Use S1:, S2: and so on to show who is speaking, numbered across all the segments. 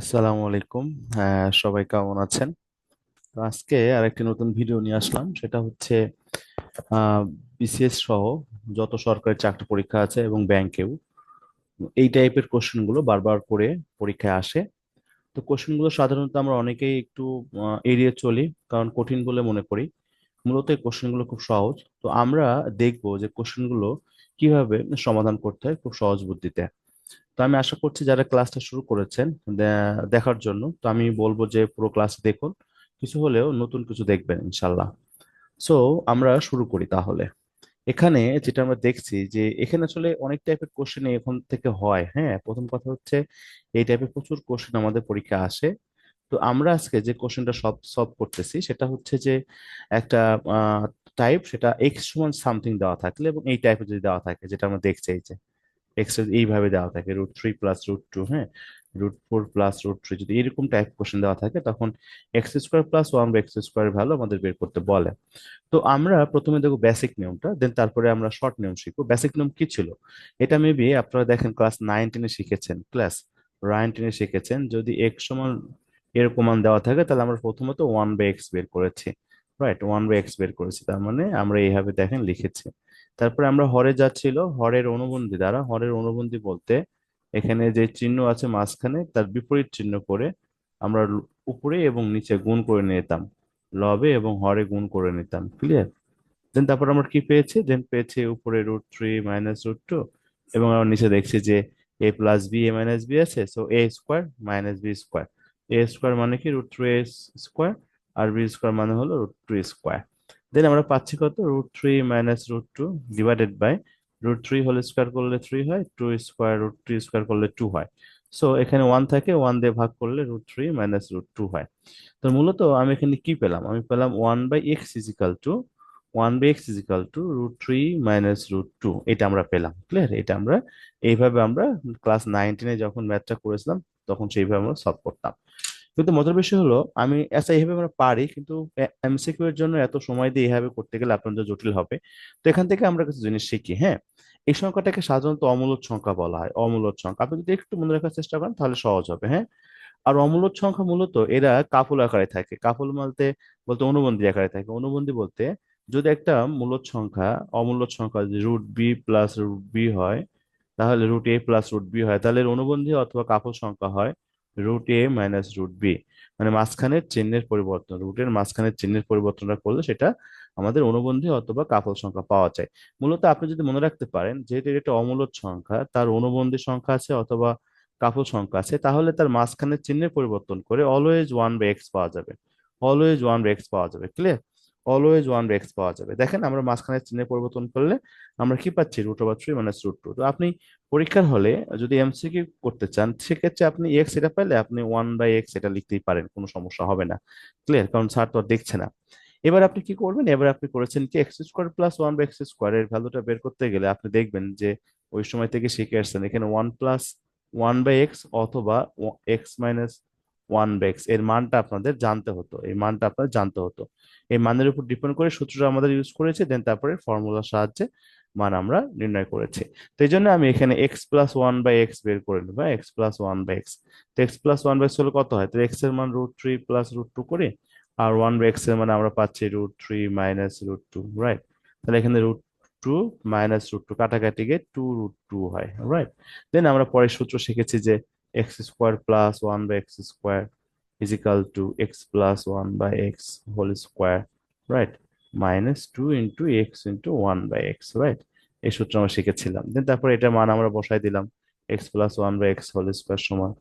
S1: আসসালামু আলাইকুম। হ্যাঁ সবাই কেমন আছেন? তো আজকে আরেকটি নতুন ভিডিও নিয়ে আসলাম। সেটা হচ্ছে বিসিএস সহ যত সরকারি চাকরি পরীক্ষা আছে এবং ব্যাংকেও, এই টাইপের কোশ্চেনগুলো বারবার করে পরীক্ষায় আসে। তো কোশ্চেনগুলো সাধারণত আমরা অনেকেই একটু এড়িয়ে চলি, কারণ কঠিন বলে মনে করি। মূলত এই কোশ্চেনগুলো খুব সহজ। তো আমরা দেখব যে কোশ্চেনগুলো কীভাবে সমাধান করতে হয় খুব সহজ বুদ্ধিতে। তো আমি আশা করছি যারা ক্লাসটা শুরু করেছেন দেখার জন্য, তো আমি বলব যে পুরো ক্লাস দেখুন, কিছু হলেও নতুন কিছু দেখবেন, ইনশাল্লাহ। সো আমরা শুরু করি তাহলে। এখানে যেটা আমরা দেখছি যে, এখানে আসলে অনেক টাইপের কোশ্চেন এখন থেকে হয় হ্যাঁ? প্রথম কথা হচ্ছে, এই টাইপের প্রচুর কোশ্চেন আমাদের পরীক্ষা আসে। তো আমরা আজকে যে কোশ্চেনটা সব সলভ করতেছি, সেটা হচ্ছে যে, একটা টাইপ সেটা এক্স সমান সামথিং দেওয়া থাকলে এবং এই টাইপের যদি দেওয়া থাকে, যেটা আমরা দেখছি, এই যে। এক্স এইভাবে দেওয়া থাকে root three plus root two হ্যাঁ? Root four plus root three যদি এরকম টাইপ কোশ্চেন দেওয়া থাকে, তখন এক্স স্কোয়ার প্লাস ওয়ান বা এক্স স্কোয়ার ভ্যালু আমাদের বের করতে বলে। তো আমরা প্রথমে দেখব বেসিক নিয়মটা দেন তারপরে আমরা শর্ট নিয়ম শিখব। বেসিক নিয়ম কি ছিল? এটা মেবি আপনারা দেখেন ক্লাস নাইন টেনে শিখেছেন ক্লাস নাইন টেনে শিখেছেন। যদি এক্স সমান এরকম মান দেওয়া থাকে, তাহলে আমরা প্রথমত ওয়ান বাই এক্স বের করেছি রাইট ওয়ান বাই এক্স বের করেছি, তার মানে আমরা এইভাবে দেখেন লিখেছি। তারপরে আমরা হরে যাচ্ছিল, হরের অনুবন্ধী দ্বারা, হরের অনুবন্ধী বলতে এখানে যে চিহ্ন আছে মাঝখানে, তার বিপরীত চিহ্ন করে আমরা উপরে এবং নিচে গুণ করে নিতাম। লবে এবং হরে গুণ করে নিতাম ক্লিয়ার দেন তারপর আমরা কি পেয়েছি? দেন পেয়েছি উপরে root three minus root two এবং আমরা নিচে দেখছি যে A plus B A minus B আছে so A square minus B square A square মানে কি? রুট থ্রি স্কোয়ার আর বি স্কোয়ার মানে হলো রুট টু স্কোয়ার দেন আমরা পাচ্ছি কত? Root three minus root two divided by root three whole square করলে থ্রি হয় two square root three square করলে টু হয়। সো এখানে ওয়ান থাকে ওয়ান দিয়ে ভাগ করলে root three minus root two হয়। তো মূলত আমি এখানে কি পেলাম? আমি পেলাম one by X equal two one by X equal two root three minus root two এটা আমরা পেলাম ক্লিয়ার এটা আমরা এইভাবে আমরা ক্লাস নাইনটিনে যখন ম্যাথটা করেছিলাম, তখন সেইভাবে আমরা সলভ করতাম। কিন্তু মজার বিষয় হলো, আমি আচ্ছা এইভাবে আমরা পারি, কিন্তু এমসিকিউ এর জন্য এত সময় দিয়ে এইভাবে করতে গেলে আপনাদের জটিল হবে। তো এখান থেকে আমরা কিছু জিনিস শিখি হ্যাঁ? এই সংখ্যাটাকে সাধারণত অমূলদ সংখ্যা বলা হয় অমূলদ সংখ্যা। আপনি যদি একটু মনে রাখার চেষ্টা করেন, তাহলে সহজ হবে হ্যাঁ? আর অমূলদ সংখ্যা মূলত এরা কাফুল আকারে থাকে। কাফুল বলতে বলতে অনুবন্ধী আকারে থাকে। অনুবন্ধী বলতে যদি একটা মূলদ সংখ্যা অমূলদ সংখ্যা root B plus root B হয়, তাহলে root A plus root B হয়। তাহলে অনুবন্ধী অথবা কাফল সংখ্যা হয় root A minus root B মানে মাঝখানের চিহ্নের পরিবর্তন রুটের মাঝখানের চিহ্নের পরিবর্তনটা করলে সেটা আমাদের অনুবন্ধী অথবা কাফল সংখ্যা পাওয়া যায়। মূলত আপনি যদি মনে রাখতে পারেন, যেহেতু এটা একটা অমূলদ সংখ্যা, তার অনুবন্ধী সংখ্যা আছে অথবা কাফল সংখ্যা আছে, তাহলে তার মাঝখানের চিহ্নের পরিবর্তন করে অলওয়েজ ওয়ান বাই এক্স পাওয়া যাবে। অলওয়েজ ওয়ান বাই এক্স পাওয়া যাবে ক্লিয়ার অলওয়েজ ওয়ান এক্স পাওয়া যাবে। দেখেন আমরা মাঝখানে চিহ্নের পরিবর্তন করলে আমরা কি পাচ্ছি? Root over three minus root two তো আপনি পরীক্ষার হলে যদি এমসিকিউ করতে চান, সেক্ষেত্রে আপনি এক্স এটা পেলে আপনি ওয়ান বাই এক্স এটা লিখতেই পারেন, কোনো সমস্যা হবে না। ক্লিয়ার কারণ স্যার তো আর দেখছে না। এবার আপনি কি করবেন? এবার আপনি করেছেন কি? X square plus one by X square এর ভ্যালুটা বের করতে গেলে আপনি দেখবেন যে ওই সময় থেকে শিখে আসছেন এখানে one plus one by X অথবা X minus one by X, এর মানটা আপনাদের জানতে হতো, এই মানটা আপনাদের জানতে হতো। এই মানের উপর ডিপেন্ড করে সূত্রটা আমাদের ইউজ করেছে দেন তারপরে ফর্মুলার সাহায্যে মান আমরা নির্ণয় করেছি। তো এই জন্য আমি এখানে X plus one by X বের করে নেব X plus one by X তো এক্স প্লাস ওয়ান বাই হলে কত হয়? তো এক্সের মান root three plus root two করি, আর ওয়ান বাই এক্সের মানে আমরা পাচ্ছি root three minus root two right তাহলে এখানে root two minus root two কাটাকাটি গিয়ে টু রুট টু হয় রাইট দেন আমরা পরের সূত্র শিখেছি যে X square plus one by X square is equal to x plus 1 by x whole square, right? Minus 2 into x into 1 by x, right? এই সূত্র আমরা শিখেছিলাম। দেন তারপর এটা মান আমরা বসাই দিলাম। x plus 1 by x whole square সমান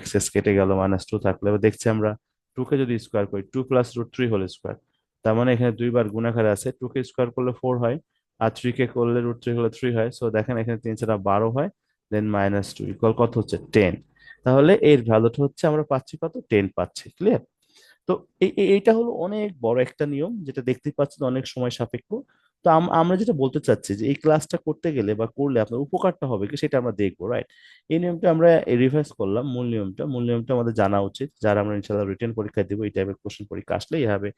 S1: x s কেটে গেল মাইনাস টু থাকলে। এবার দেখছি আমরা টু কে যদি স্কোয়ার করি two plus root three whole square তার মানে এখানে দুইবার গুণাকারে আছে। টু কে স্কোয়ার করলে ফোর হয়, আর থ্রি কে করলে রুট থ্রি হলে থ্রি হয়। সো দেখেন এখানে তিন চারা বারো হয়। দেন মাইনাস টু ইকুয়াল কত হচ্ছে? টেন তাহলে এর ভ্যালুটা হচ্ছে আমরা পাচ্ছি কত? টেন পাচ্ছি ক্লিয়ার তো এই এই- এইটা হলো অনেক বড় একটা নিয়ম, যেটা দেখতে পাচ্ছেন অনেক সময় সাপেক্ষ। তো আম- আমরা যেটা বলতে চাচ্ছি যে, এই ক্লাসটা করতে গেলে বা করলে আপনার উপকারটা হবে কি সেটা আমরা দেখব রাইট এই নিয়মটা আমরা রিভাইজ করলাম, মূল নিয়মটা। মূল নিয়মটা আমাদের জানা উচিত। যারা আমরা ইনশাল্লাহ রিটার্ন পরীক্ষা দিব, এই টাইপের কোশ্চেন পরীক্ষা আসলে এইভাবে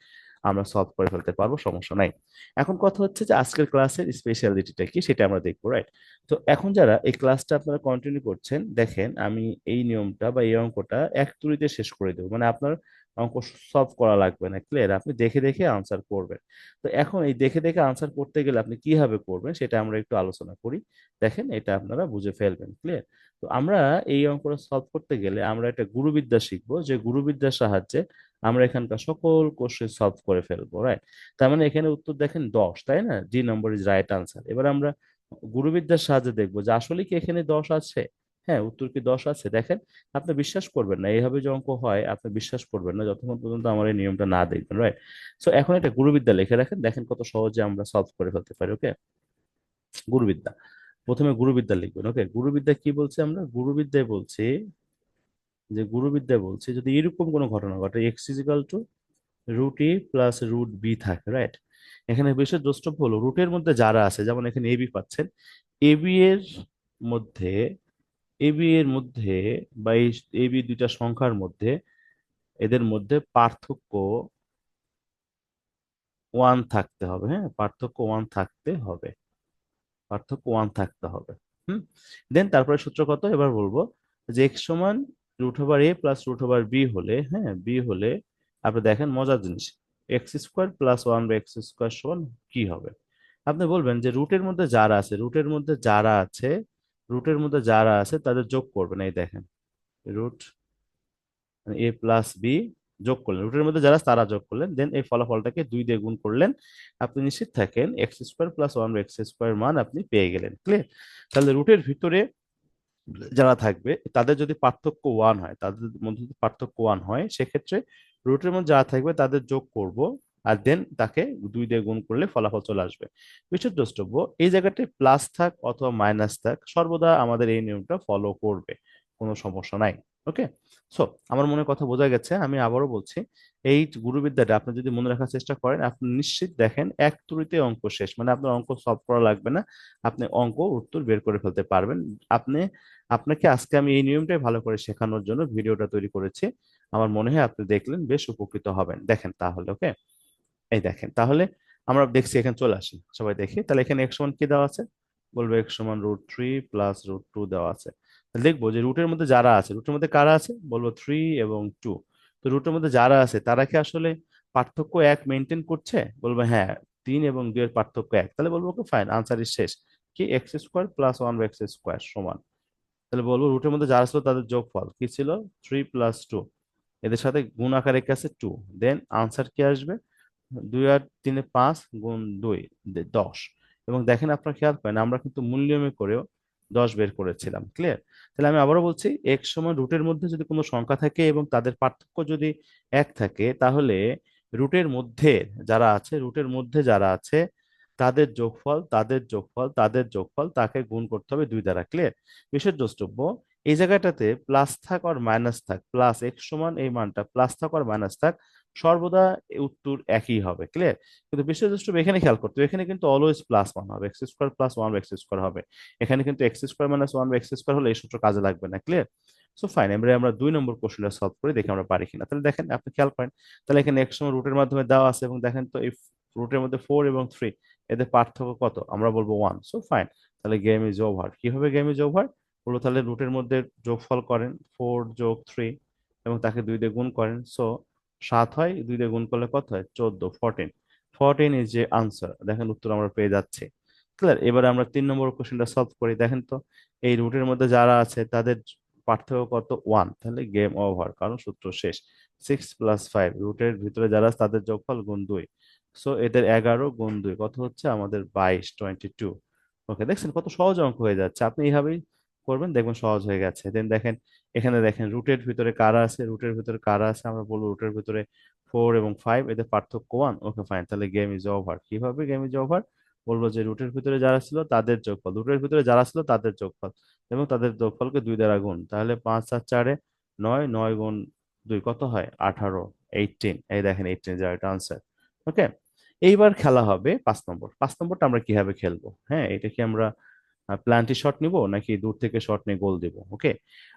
S1: আমরা সলভ করে ফেলতে পারব, সমস্যা নাই। এখন কথা হচ্ছে যে, আজকের ক্লাসের স্পেশালিটিটা কি সেটা আমরা দেখব রাইট তো এখন যারা এই ক্লাসটা আপনারা কন্টিনিউ করছেন, দেখেন আমি এই নিয়মটা বা এই অঙ্কটা এক তুলিতে শেষ করে দেবো। মানে আপনার অঙ্ক সলভ করা লাগবে না ক্লিয়ার আপনি দেখে দেখে আনসার করবেন। তো এখন এই দেখে দেখে আনসার করতে গেলে আপনি কীভাবে করবেন সেটা আমরা একটু আলোচনা করি। দেখেন, এটা আপনারা বুঝে ফেলবেন ক্লিয়ার তো আমরা এই অঙ্কটা সলভ করতে গেলে আমরা একটা গুরুবিদ্যা শিখব, যে গুরুবিদ্যার সাহায্যে আমরা এখানকার সকল কোশ্চেন সলভ করে ফেলব রাইট তার মানে এখানে উত্তর দেখেন দশ, তাই না? D number is right answer এবার আমরা গুরুবিদ্যার সাহায্যে দেখব যে আসলে কি এখানে দশ আছে? হ্যাঁ উত্তর কি দশ আছে? দেখেন, আপনি বিশ্বাস করবেন না। এইভাবে যে অঙ্ক হয়, আপনি বিশ্বাস করবেন না যতক্ষণ পর্যন্ত আমার এই নিয়মটা না দেখবেন রাইট সো এখন এটা গুরুবিদ্যা লিখে রাখেন। দেখেন কত সহজে আমরা সলভ করে ফেলতে পারি ওকে গুরুবিদ্যা। প্রথমে গুরুবিদ্যা লিখবেন ওকে গুরুবিদ্যা কি বলছি আমরা? গুরুবিদ্যায় বলছি যে, গুরুবিদ্যায় বলছি যদি এরকম কোনো ঘটনা ঘটে X equal two root A plus root B থাকে রাইট এখানে বিশেষ দ্রষ্টব্য হলো রুটের মধ্যে যারা আছে, যেমন এখানে এবি পাচ্ছেন এবি এর মধ্যে এবি এর মধ্যে বা এই এবি দুইটা সংখ্যার মধ্যে এদের মধ্যে পার্থক্য ওয়ান থাকতে হবে হ্যাঁ? পার্থক্য ওয়ান থাকতে হবে। পার্থক্য ওয়ান থাকতে হবে, হুম? দেন তারপরে সূত্র কত? এবার বলব যে এক্স সমান root over A plus root over B হলে হ্যাঁ? বি হলে আপনি দেখেন মজার জিনিস এক্স স্কোয়ার প্লাস ওয়ান বা এক্স স্কোয়ার সমান কি হবে? আপনি বলবেন যে রুটের মধ্যে যারা আছে রুটের মধ্যে যারা আছে রুটের মধ্যে যারা আছে তাদের যোগ করবেন, এই দেখেন। রুট এ প্লাস বি যোগ করলেন। রুটের মধ্যে যারা তারা যোগ করলেন। দেন এই ফলাফলটাকে দুই দিয়ে গুণ করলেন। আপনি নিশ্চিত থাকেন X square plus one X square মান আপনি পেয়ে গেলেন। ক্লিয়ার? তাহলে রুটের ভিতরে যারা থাকবে, তাদের যদি পার্থক্য ওয়ান হয়, তাদের মধ্যে যদি পার্থক্য ওয়ান হয়, সেক্ষেত্রে রুটের মধ্যে যারা থাকবে তাদের যোগ করব আর দেন তাকে দুই দিয়ে গুণ করলে ফলাফল চলে আসবে। বিশেষ দ্রষ্টব্য এই জায়গাটায় প্লাস থাক অথবা মাইনাস থাক, সর্বদা আমাদের এই নিয়মটা ফলো করবে, কোনো সমস্যা নাই ওকে সো আমার মনে কথা বোঝা গেছে, আমি আবারও বলছি, এই গুরুবিদ্যাটা আপনি যদি মনে রাখার চেষ্টা করেন, আপনি নিশ্চিত দেখেন এক তুড়িতে অঙ্ক শেষ মানে আপনার অঙ্ক সলভ করা লাগবে না, আপনি অঙ্ক উত্তর বের করে ফেলতে পারবেন। আপনি, আপনাকে আজকে আমি এই নিয়মটাই ভালো করে শেখানোর জন্য ভিডিওটা তৈরি করেছি, আমার মনে হয় আপনি দেখলেন, বেশ উপকৃত হবেন। দেখেন তাহলে ওকে এই দেখেন, তাহলে আমরা দেখছি এখানে চলে আসি, সবাই দেখি। তাহলে এখানে এক সমান কি দেওয়া আছে? বলব এক সমান root three plus root two দেওয়া আছে। তাহলে দেখব যে রুটের মধ্যে যারা আছে রুটের মধ্যে কারা আছে? বলব থ্রি এবং টু তো রুটের মধ্যে যারা আছে, তারা কি আসলে পার্থক্য এক মেনটেন করছে? বলব হ্যাঁ তিন এবং দুই এর পার্থক্য এক। তাহলে বলব ওকে ফাইন আনসার ইজ শেষ। কি? X square plus one x square সমান। তাহলে বলব রুটের মধ্যে যারা ছিল তাদের যোগফল কি ছিল? থ্রি প্লাস টু এদের সাথে গুণ আকারে কি আছে? টু দেন আনসার কি আসবে? দুই আর তিনে পাঁচ গুণ দুই দশ। এবং দেখেন আপনার খেয়াল করেন, আমরা কিন্তু মূল্যায়নে করেও দশ বের করেছিলাম ক্লিয়ার তাহলে আমি আবারও বলছি, এক সময় রুটের মধ্যে যদি কোনো সংখ্যা থাকে এবং তাদের পার্থক্য যদি এক থাকে, তাহলে রুটের মধ্যে যারা আছে রুটের মধ্যে যারা আছে, তাদের যোগফল তাদের যোগফল তাদের যোগফল তাকে গুণ করতে হবে দুই দ্বারা ক্লিয়ার বিশেষ দ্রষ্টব্য, এই জায়গাটাতে প্লাস থাক আর মাইনাস থাক প্লাস এক সমান এই মানটা প্লাস থাক আর মাইনাস থাক সর্বদা উত্তর একই হবে ক্লিয়ার কিন্তু দ্রষ্টব্য এখানে খেয়াল করতে এখানে কিন্তু অলওয়েজ প্লাস ওয়ান হবে x square plus one x square হবে। এখানে কিন্তু x square minus one x square হলে এই সূত্র কাজে লাগবে না ক্লিয়ার সো ফাইন এবারে আমরা দুই নম্বর কোশ্চেনটা সলভ করে দেখি আমরা পারি কিনা। তাহলে দেখেন, আপনি খেয়াল করেন, তাহলে এখানে এক সময় রুটের মাধ্যমে দেওয়া আছে এবং দেখেন তো এই রুটের মধ্যে ফোর এবং থ্রি এদের পার্থক্য কত? আমরা বলব ওয়ান সো ফাইন তাহলে গেম ইজ ওভার কি হবে গেম ইজ ওভার বলব তাহলে রুটের মধ্যে যোগফল করেন ফোর যোগ থ্রি এবং তাকে দুই দিয়ে গুণ করেন সো সাত হয়, দুই দিয়ে গুণ করলে কত হয়? চোদ্দ ফোরটিন ফোরটিন ইজ যে আনসার দেখেন উত্তর আমরা পেয়ে যাচ্ছি। ক্লিয়ার এবারে আমরা তিন নম্বর কোশ্চেনটা সলভ করি। দেখেন তো, এই রুটের মধ্যে যারা আছে, তাদের পার্থক্য কত? ওয়ান তাহলে গেম ওভার কারণ সূত্র শেষ। সিক্স প্লাস ফাইভ রুটের ভিতরে যারা আছে, তাদের যোগফল গুণ দুই। সো এদের এগারো গুণ দুই, কত হচ্ছে? আমাদের বাইশ টোয়েন্টি টু ওকে দেখছেন কত সহজ অঙ্ক হয়ে যাচ্ছে। আপনি এইভাবেই করবেন, দেখবেন সহজ হয়ে গেছে। দেন দেখেন, এখানে দেখেন রুটের ভিতরে কারা আছে? রুটের ভিতরে কারা আছে? আমরা বলব রুটের ভিতরে ফোর এবং ফাইভ এদের পার্থক্য ওয়ান ওকে ফাইন তাহলে গেম ইজ ওভার কীভাবে গেম ইজ ওভার বলব যে রুটের ভিতরে যারা ছিল, তাদের যোগফল। রুটের ভিতরে যারা ছিল, তাদের যোগফল। এবং তাদের যোগফলকে দুই দ্বারা গুণ, তাহলে পাঁচ আর চারে নয় নয় গুণ দুই, কত হয়? আঠারো এইটিন এই দেখেন এইটিন যা এটা আনসার ওকে এইবার খেলা হবে পাঁচ নম্বর। পাঁচ নম্বরটা আমরা কীভাবে খেলব? হ্যাঁ এটা কি আমরা প্লান্টি শট নিব নাকি দূর থেকে শট নিয়ে গোল দিব? ওকে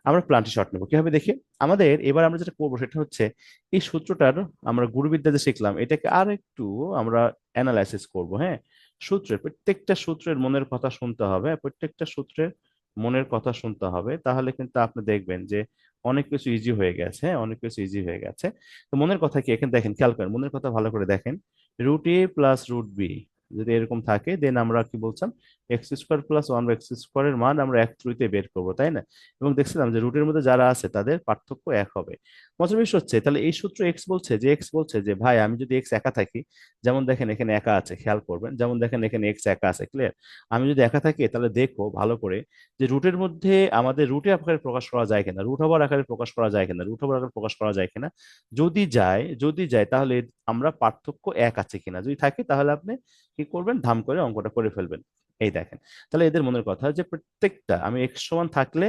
S1: আমরা প্লান্টি শট নিব। কীভাবে দেখি? আমাদের এবার আমরা যেটা করব সেটা হচ্ছে, এই সূত্রটার আমরা গুরুবিদ্যা যে শিখলাম, এটাকে আর একটু আমরা অ্যানালাইসিস করব হ্যাঁ? সূত্রের প্রত্যেকটা সূত্রের মনের কথা শুনতে হবে, প্রত্যেকটা সূত্রের মনের কথা শুনতে হবে। তাহলে কিন্তু আপনি দেখবেন যে অনেক কিছু ইজি হয়ে গেছে হ্যাঁ? অনেক কিছু ইজি হয়ে গেছে। তো মনের কথা কি? এখানে দেখেন, খেয়াল করেন, মনের কথা ভালো করে দেখেন। Root A plus root B যদি এরকম থাকে দেন আমরা কি বলছিলাম x square plus one x স্কোয়ারের মান আমরা এক থ্রুতে বের করব, তাই না? এবং দেখছিলাম যে রুটের মধ্যে যারা আছে তাদের পার্থক্য এক হবে। মজার বিষয় হচ্ছে, তাহলে এই সূত্র এক্স বলছে যে এক্স বলছে যে, ভাই, আমি যদি এক্স একা থাকি, যেমন দেখেন এখানে একা আছে, খেয়াল করবেন, যেমন দেখেন এখানে এক্স একা আছে ক্লিয়ার আমি যদি একা থাকি, তাহলে দেখো ভালো করে যে, রুটের মধ্যে আমাদের রুটে আকারে প্রকাশ করা যায় কিনা, রুট হবার আকারে প্রকাশ করা যায় কিনা, রুট হবার আকারে প্রকাশ করা যায় কিনা, যদি যায় যদি যায়, তাহলে আমরা পার্থক্য এক আছে কিনা। যদি থাকে, তাহলে আপনি কি করবেন? ধাম করে অঙ্কটা করে ফেলবেন। এই দেখেন। তাহলে এদের মনের কথা যে প্রত্যেকটা, আমি এক্স সমান থাকলে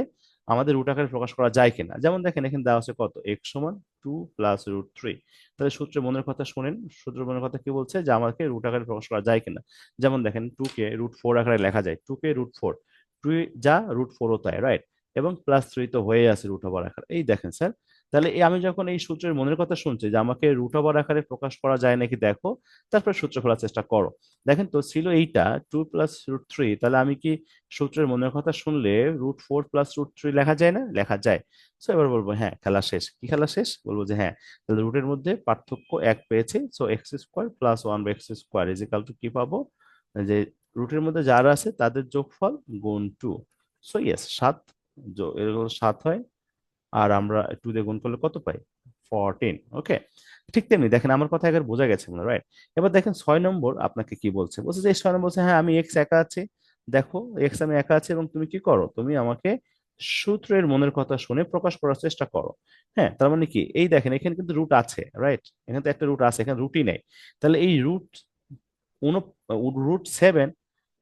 S1: আমাদের রুট আকারে প্রকাশ করা যায় কিনা? যেমন দেখেন, এখানে দেওয়া আছে কত? এক্স সমান টু প্লাস রুট থ্রি তাহলে সূত্রে মনের কথা শোনেন। সূত্র মনের কথা কি বলছে? যে আমাকে রুট আকারে প্রকাশ করা যায় কিনা? যেমন দেখেন টু কে রুট ফোর আকারে লেখা যায়। টু কে রুট ফোর টু যা রুট ফোরও তাই রাইট এবং প্লাস থ্রি তো হয়ে আছে রুট ওভার আকারে। এই দেখেন স্যার তাহলে আমি যখন এই সূত্রের মনের কথা শুনছি যে আমাকে রুট ওভার আকারে প্রকাশ করা যায় নাকি দেখো, তারপরে সূত্র খোলার চেষ্টা করো। দেখেন তো ছিল এইটা টু প্লাস রুট থ্রি তাহলে আমি কি সূত্রের মনের কথা শুনলে root four plus root three লেখা যায় না? লেখা যায়। সো এবার বলব হ্যাঁ খেলা শেষ। কি খেলা শেষ? বলব যে হ্যাঁ তাহলে রুটের মধ্যে পার্থক্য এক পেয়েছে। So x square plus one by x square is equal to কি পাবো? যে রুটের মধ্যে যারা আছে, তাদের যোগফল গুণ টু সো ইয়েস সাত সাত হয়। আর আমরা টু দিয়ে গুণ করলে কত পাই? ফোরটিন ওকে ঠিক তেমনি দেখেন আমার কথা একবার বোঝা গেছে মনে রাইট এবার দেখেন ছয় নম্বর আপনাকে কি বলছে? বলছে যে ছয় নম্বর বলছে হ্যাঁ আমি এক্স একা আছি। দেখো এক্স আমি একা আছি এবং তুমি কি করো? তুমি আমাকে সূত্রের মনের কথা শুনে প্রকাশ করার চেষ্টা করো। হ্যাঁ তার মানে কি? এই দেখেন, এখানে কিন্তু রুট আছে রাইট এখানে তো একটা রুট আছে, এখানে রুটই নেই। তাহলে এই রুট উন রুট সেভেন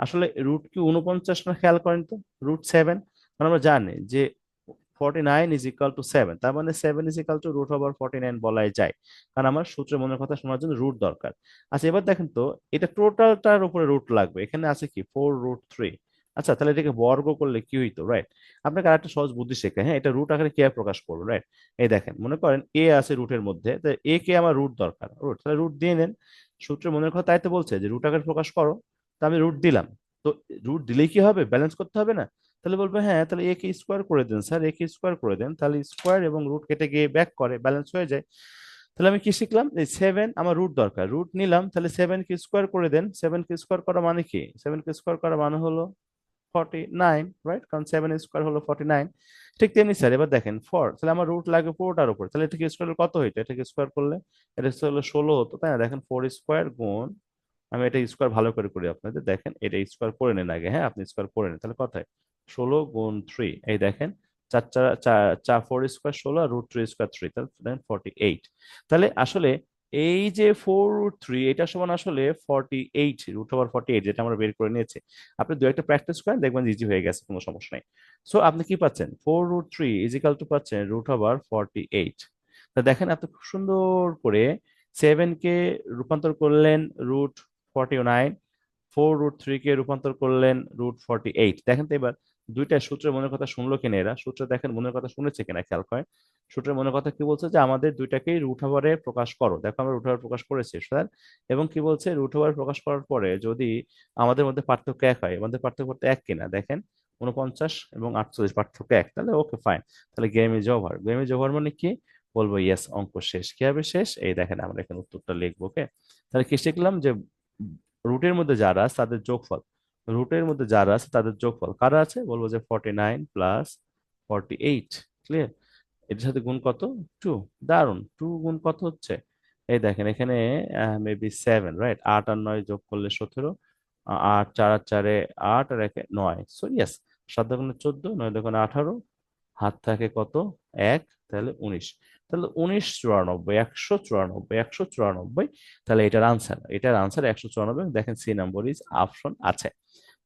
S1: আসলে রুট কি উনপঞ্চাশ না খেয়াল করেন তো? রুট সেভেন মানে আমরা জানি যে forty nine is equal to seven তার মানে seven is equal to root over forty nine বলাই যায়। কারণ আমার সূত্রের মনের কথা শোনার জন্য রুট দরকার। আচ্ছা এবার দেখেন তো, এটা টোটালটার উপরে রুট লাগবে। এখানে আছে কি? ফোর রুট থ্রি আচ্ছা তাহলে এটাকে বর্গ করলে কি হইতো রাইট আপনাকে আরেকটা সহজ বুদ্ধি শেখা হ্যাঁ? এটা রুট আকারে কীভাবে প্রকাশ করব রাইট এই দেখেন, মনে করেন এ আছে রুটের মধ্যে এ কে আমার রুট দরকার। রুট তাহলে রুট দিয়ে নেন। সূত্রের মনের কথা তাই তো বলছে যে রুট আকারে প্রকাশ করো। তো আমি রুট দিলাম। তো রুট দিলেই কি হবে? ব্যালেন্স করতে হবে না? তাহলে বলবে হ্যাঁ তাহলে এ কে স্কোয়ার করে দেন স্যার এ কে স্কোয়ার করে দেন। তাহলে স্কোয়ার এবং রুট কেটে গিয়ে ব্যাক করে ব্যালেন্স হয়ে যায়। তাহলে আমি কি শিখলাম? এই সেভেন আমার রুট দরকার। রুট নিলাম, তাহলে সেভেন কে স্কোয়ার করে দেন। সেভেন কে স্কোয়ার করা মানে কি? সেভেন কে স্কোয়ার করা মানে হলো ফর্টি নাইন রাইট কারণ সেভেন স্কোয়ার হলো ফর্টি নাইন ঠিক তেমনি স্যার এবার দেখেন ফোর তাহলে আমার রুট লাগে পুরোটার উপর। তাহলে এটাকে স্কোয়ার কত হইতো? এটাকে স্কোয়ার করলে এটা হলো ষোলো হতো, তাই না? দেখেন ফোর স্কোয়ার গুণ, আমি এটা স্কোয়ার ভালো করে করি আপনাদের। দেখেন, এটা স্কোয়ার করে নেন আগে। হ্যাঁ আপনি স্কোয়ার করে নেন, তাহলে কথায় ষোলো গুণ থ্রি এই দেখেন, চার চার চার ফোর স্কোয়ার ষোলো আর রুট থ্রি স্কোয়ার থ্রি তাহলে ফর্টি এইট তাহলে আসলে এই যে ফোর রুট থ্রি এটা সমান আসলে forty eight root over forty eight যেটা আমরা বের করে নিয়েছি। আপনি দু একটা প্র্যাকটিস করেন, দেখবেন ইজি হয়ে গেছে, কোনো সমস্যা নেই। সো আপনি কি পাচ্ছেন? Four root three is equal to পাচ্ছেন রুট ওভার ফর্টি এইট তা দেখেন আপনি খুব সুন্দর করে সেভেন কে রূপান্তর করলেন root forty nine four root three কে রূপান্তর করলেন রুট ফর্টি এইট দেখেন তো এবার দুইটা সূত্রের মনের কথা শুনলো কিনা এরা? সূত্র দেখেন, মনের কথা শুনেছে কিনা? খেয়াল করে সূত্রের মনের কথা কি বলছে? যে আমাদের দুইটাকেই রুট ওভারে প্রকাশ করো। দেখো আমরা রুট ওভার প্রকাশ করেছি স্যার এবং কি বলছে? রুট ওভার প্রকাশ করার পরে যদি আমাদের মধ্যে পার্থক্য এক হয়, আমাদের পার্থক্য এক কিনা? দেখেন উনপঞ্চাশ এবং আটচল্লিশ, পার্থক্য এক। তাহলে ওকে ফাইন তাহলে game is over game is over মানে কি? বলব ইয়েস অঙ্ক শেষ। কি হবে শেষ? এই দেখেন আমরা এখানে উত্তরটা লিখব ওকে তাহলে কি শিখলাম? যে রুটের মধ্যে যারা তাদের যোগফল। রুটের মধ্যে যারা আছে তাদের যোগফল কারা আছে? বলব যে forty nine plus forty eight clear এটার সাথে গুণ কত? টু দারুণ টু গুণ কত হচ্ছে? এই দেখেন, এখানে মেবি সেভেন রাইট আট আর নয় যোগ করলে সতেরো আট, চার আর চারে আট আর একে নয়। সো ইয়েস সাত দোকানে চোদ্দ, নয় দোকানে আঠারো, হাত থাকে কত? এক, তাহলে উনিশ। তাহলে উনিশ চুরানব্বই, একশো চুরানব্বই একশো চুরানব্বই, তাহলে এটার আনসার এটার আনসার একশো চুরানব্বই দেখেন সি নাম্বার ইজ অপশন আছে।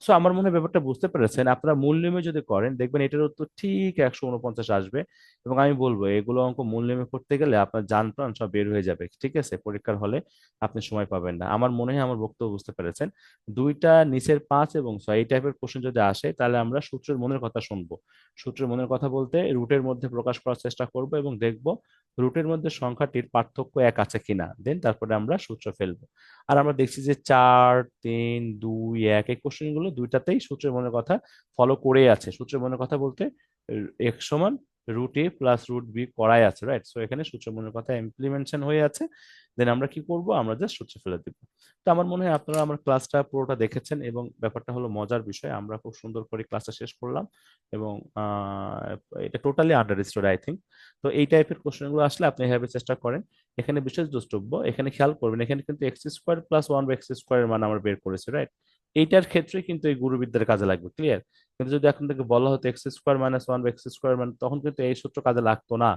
S1: সো আমার মনে হয় ব্যাপারটা বুঝতে পেরেছেন। আপনারা মূল নিয়মে যদি করেন, দেখবেন এটার উত্তর ঠিক একশো উনপঞ্চাশ আসবে এবং আমি বলব, এগুলো অঙ্ক মূল নিয়মে করতে গেলে আপনার যান প্রাণ সব বের হয়ে যাবে, ঠিক আছে? পরীক্ষার হলে আপনি সময় পাবেন না। আমার মনে হয় আমার বক্তব্য বুঝতে পেরেছেন। দুইটা নিচের পাঁচ এবং ছয়, এই টাইপের কোশ্চেন যদি আসে, তাহলে আমরা সূত্রের মনের কথা শুনব। সূত্রের মনের কথা বলতে রুটের মধ্যে প্রকাশ করার চেষ্টা করব এবং দেখব রুটের মধ্যে সংখ্যাটির পার্থক্য এক আছে কিনা। দেন তারপরে আমরা সূত্র ফেলব। আর আমরা দেখছি যে চার, তিন, দুই, এক, এই কোশ্চেনগুলো দুইটাতেই সূত্রের মনের কথা ফলো করে আছে। সূত্রের মনের কথা বলতে এক্স সমান root A plus root B করাই আছে রাইট সো এখানে সূত্রের মনের কথা ইমপ্লিমেন্টেশন হয়ে আছে। দেন আমরা কি করব? আমরা জাস্ট সূত্র ফেলে দিব। তো আমার মনে হয় আপনারা আমার ক্লাসটা পুরোটা দেখেছেন এবং ব্যাপারটা হলো মজার বিষয়। আমরা খুব সুন্দর করে ক্লাসটা শেষ করলাম এবং এটা টোটালি আন্ডারস্টুড আই থিঙ্ক তো এই টাইপের কোশ্চেনগুলো আসলে আপনি এভাবে চেষ্টা করেন। এখানে বিশেষ দ্রষ্টব্য, এখানে খেয়াল করবেন, এখানে কিন্তু এক্স স্কোয়ার প্লাস ওয়ান বা এক্স স্কোয়ার মান আমরা বের করেছি রাইট এইটার ক্ষেত্রে কিন্তু এই গুরুবিদ্যার কাজে লাগবে ক্লিয়ার কিন্তু যদি এখন থেকে বলা হতো এক্স স্কোয়ার মাইনাস ওয়ান বা এক্স স্কোয়ার মান তখন কিন্তু এই সূত্র কাজে লাগতো না।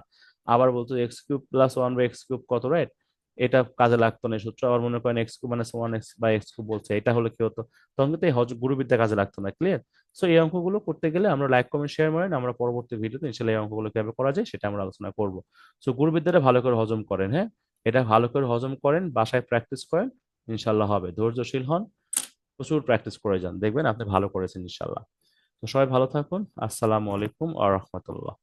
S1: আবার বলতো এক্স কিউব প্লাস ওয়ান বা এক্স কিউব কত রাইট এটা কাজে লাগতো না সূত্র। আবার মনে করেন x cube minus one x বা এক্স কিউব বলছে, এটা হলে কি হতো? তখন কিন্তু এই হজ- গুরুবিদ্যা কাজে লাগতো না ক্লিয়ার সো এই অঙ্কগুলো করতে গেলে আমরা লাইক কমেন্ট শেয়ার করেন আমরা পরবর্তী ভিডিওতে ইনশাল্লাহ এই অঙ্কগুলো কীভাবে করা যায় সেটা আমরা আলোচনা করব। সো গুরুবিদ্যাটা ভালো করে হজম করেন হ্যাঁ? এটা ভালো করে হজম করেন, বাসায় প্র্যাকটিস করেন ইনশাল্লাহ হবে। ধৈর্যশীল হন প্রচুর প্র্যাকটিস করে যান। দেখবেন আপনি ভালো করেছেন ইনশাল্লাহ তো সবাই ভালো থাকুন। আসসালামু আলাইকুম আ রহমতুল্লাহ।